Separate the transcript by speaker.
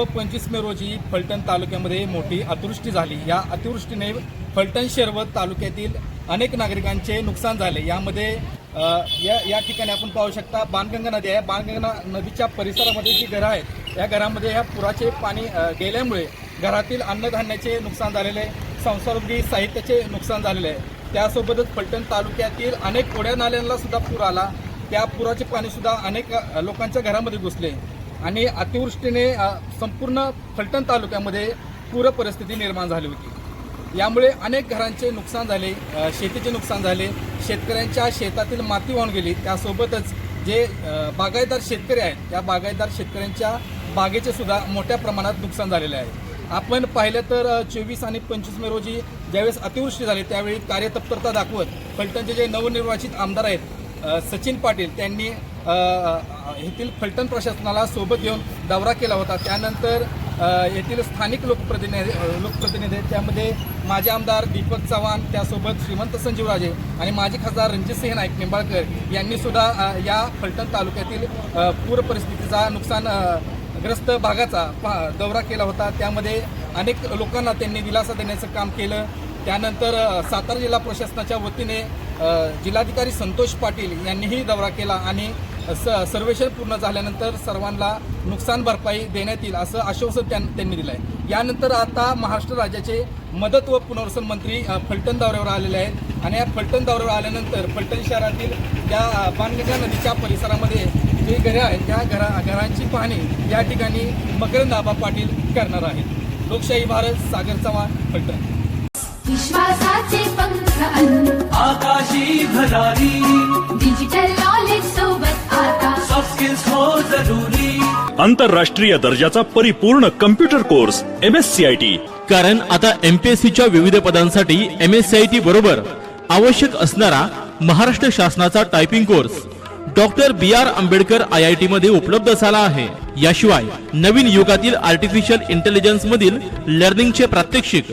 Speaker 1: पंचवीस मे रोजी फलटण तालुक्यामध्ये मोठी अतिवृष्टी झाली. या अतिवृष्टीने फलटण शेरवत तालुक्यातील अनेक नागरिकांचे नुकसान झाले. यामध्ये या या ठिकाणी आपण पाहू शकता बाणगंगा नदी आहे. बाणगंगा नदीच्या परिसरामध्ये जी घरं आहेत या घरामध्ये ह्या पुराचे पाणी गेल्यामुळे घरातील अन्नधान्याचे नुकसान झालेले आहे. संसारोपयोगी साहित्याचे नुकसान झालेले आहे. त्यासोबतच फलटण तालुक्यातील अनेक ओढ्या नाल्यांना सुद्धा पूर आला. त्या पुराचे पाणीसुद्धा अनेक लोकांच्या घरामध्ये घुसले. आणि अतिवृष्टीने संपूर्ण फलटण तालुक्यामध्ये पूर परिस्थिती निर्माण झाली होती. यामुळे अनेक घरांचे नुकसान झाले शेतीचे नुकसान झाले शेतकऱ्यांच्या शेतातील माती वाहून गेली. त्यासोबतच जे बागायतदार शेतकरी आहेत त्या बागायतदार शेतकऱ्यांच्या बागेचे सुद्धा मोठ्या प्रमाणात नुकसान झालेले आहे. आपण पाहिलं तर चोवीस आणि पंचवीस मे रोजी ज्यावेळेस अतिवृष्टी झाली त्यावेळी कार्यतत्परता दाखवत फलटणचे जे नवनिर्वाचित आमदार आहेत सचिन पाटील त्यांनी येथील फलटण प्रशासनाला सोबत घेऊन दौरा केला होता. त्यानंतर येथील स्थानिक लोकप्रतिनिधी लोकप्रतिनिधी त्यामध्ये माजी आमदार दीपक चव्हाण त्यासोबत श्रीमंत संजीवराजे आणि माजी खासदार रणजितसिंह नाईक निंबाळकर यांनीसुद्धा या फलटण तालुक्यातील पूर परिस्थितीचा नुकसान ग्रस्त भागाचा पा- दौरा केला होता. त्यामध्ये अनेक लोकांना त्यांनी दिलासा देण्याचं काम केलं. त्यानंतर सातारा जिल्हा प्रशासनाच्या वतीने जिल्हाधिकारी संतोष पाटील यांनीही दौरा केला आणि स सर्वेक्षण पूर्ण झाल्यानंतर सर्वांना नुकसान भरपाई देण्यात येईल असं आश्वासन त्यां त्यांनी दिलं आहे यानंतर आता महाराष्ट्र राज्याचे मदत व पुनर्वसन मंत्री फलटण दौऱ्यावर आलेले आहेत आणि या फलटण दौऱ्यावर आल्यानंतर फलटण शहरातील त्या अ, बाणगंगा नदीच्या परिसरामध्ये जे घरे आहेत त्या घरा घरांची पाहणी या ठिकाणी मकरंद आबा पाटील करणार आहेत. लोकशाही भारत सागर चव्हाण फलटण.
Speaker 2: विश्वासाचे पंख
Speaker 3: आकाशी भरारी
Speaker 2: डिजिटल नॉलेज सोबत आता
Speaker 3: सॉफ्ट स्किल्स हो जरुरी.
Speaker 4: आंतरराष्ट्रीय दर्जाचा परिपूर्ण computer course M S C I T
Speaker 5: कारण आता एमपीएससीच्या विविध पदांसाठी M S C I T बरोबर आवश्यक असणारा महाराष्ट्र शासनाचा typing course doctor B R Ambedkar I I T मध्ये उपलब्ध झाला आहे. याशिवाय नवीन युगातील आर्टिफिशियल इंटेलिजन्स मधील लर्निंगचे प्रात्यक्षिक